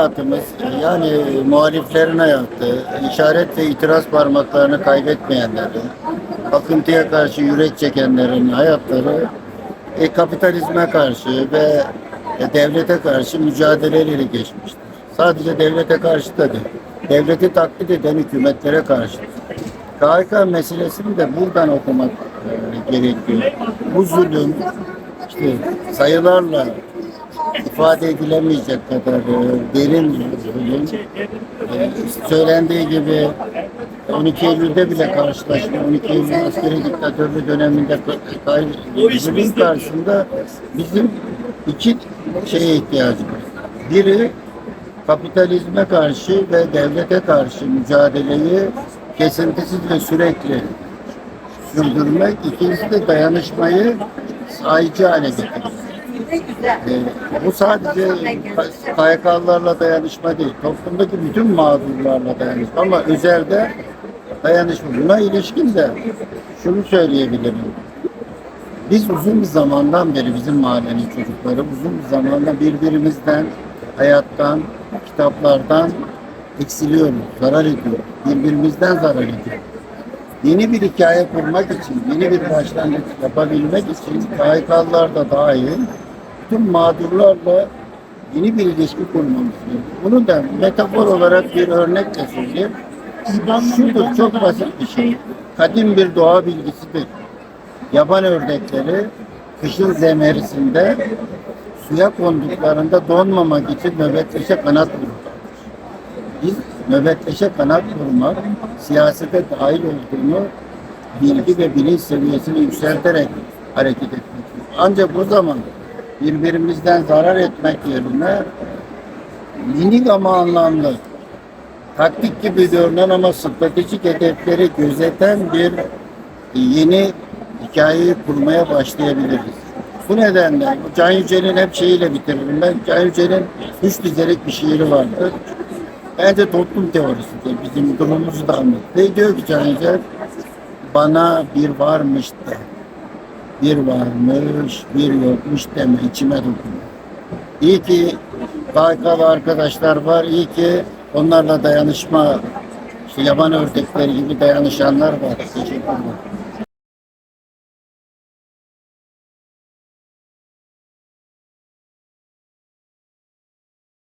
Hayatımız yani muhaliflerin hayatı, işaret ve itiraz parmaklarını kaybetmeyenlerin, akıntıya karşı yürek çekenlerin hayatları e, kapitalizme karşı ve e, devlete karşı mücadeleleriyle geçmiştir. Sadece devlete karşı da değil, devleti taklit eden hükümetlere karşı. KHK meselesini de buradan okumak e, gerekiyor. Bu zulüm işte sayılarla ifade edilemeyecek kadar e, derin zulüm. E, söylendiği gibi 12 Eylül'de bile karşılaşma, 12 Eylül askeri diktatörlüğü döneminde zulüm karşısında bizim iki şeye ihtiyacımız var. Biri kapitalizme karşı ve devlete karşı mücadeleyi kesintisiz ve sürekli sürdürmek, ikincisi de dayanışmayı sahici hale getirmek. Ee, bu sadece KYK'larla dayanışma değil, toplumdaki bütün mağdurlarla dayanışma ama özelde dayanışma. Buna ilişkin de şunu söyleyebilirim. Biz uzun bir zamandan beri bizim mahallenin çocukları uzun bir zamandan birbirimizden, hayattan, kitaplardan eksiliyoruz, zarar ediyoruz. Birbirimizden zarar ediyoruz. Yeni bir hikaye kurmak için, yeni bir başlangıç yapabilmek için KHK'lılar da dahil bütün mağdurlarla yeni bir ilişki kurmamız. Bunu da metafor olarak bir örnekle söyleyeyim. Şudur çok basit bir şey. Kadim bir doğa bilgisidir. Yaban ördekleri kışın zemerisinde suya konduklarında donmamak için nöbetleşe kanat vururlar. Biz nöbetleşe kanat vurmak, siyasete dahil olduğunu bilgi ve bilinç seviyesini yükselterek hareket etmek. Ancak bu zaman birbirimizden zarar etmek yerine minik ama anlamlı, taktik gibi görünen ama stratejik hedefleri gözeten bir yeni hikayeyi kurmaya başlayabiliriz. Bu nedenle Can Yücel'in hep şeyiyle bitiririm ben. Can Yücel'in üç dizelik bir şiiri vardır. Bence toplum teorisidir. Bizim durumumuzu da anlatıyor. Diyor ki Can Yücel, bana bir varmış da, bir varmış, bir yokmuş deme, içime dokunuyor. İyi ki KK'lı arkadaşlar var, iyi ki onlarla dayanışma, işte yaban ördekleri gibi dayanışanlar var. Teşekkür ederim.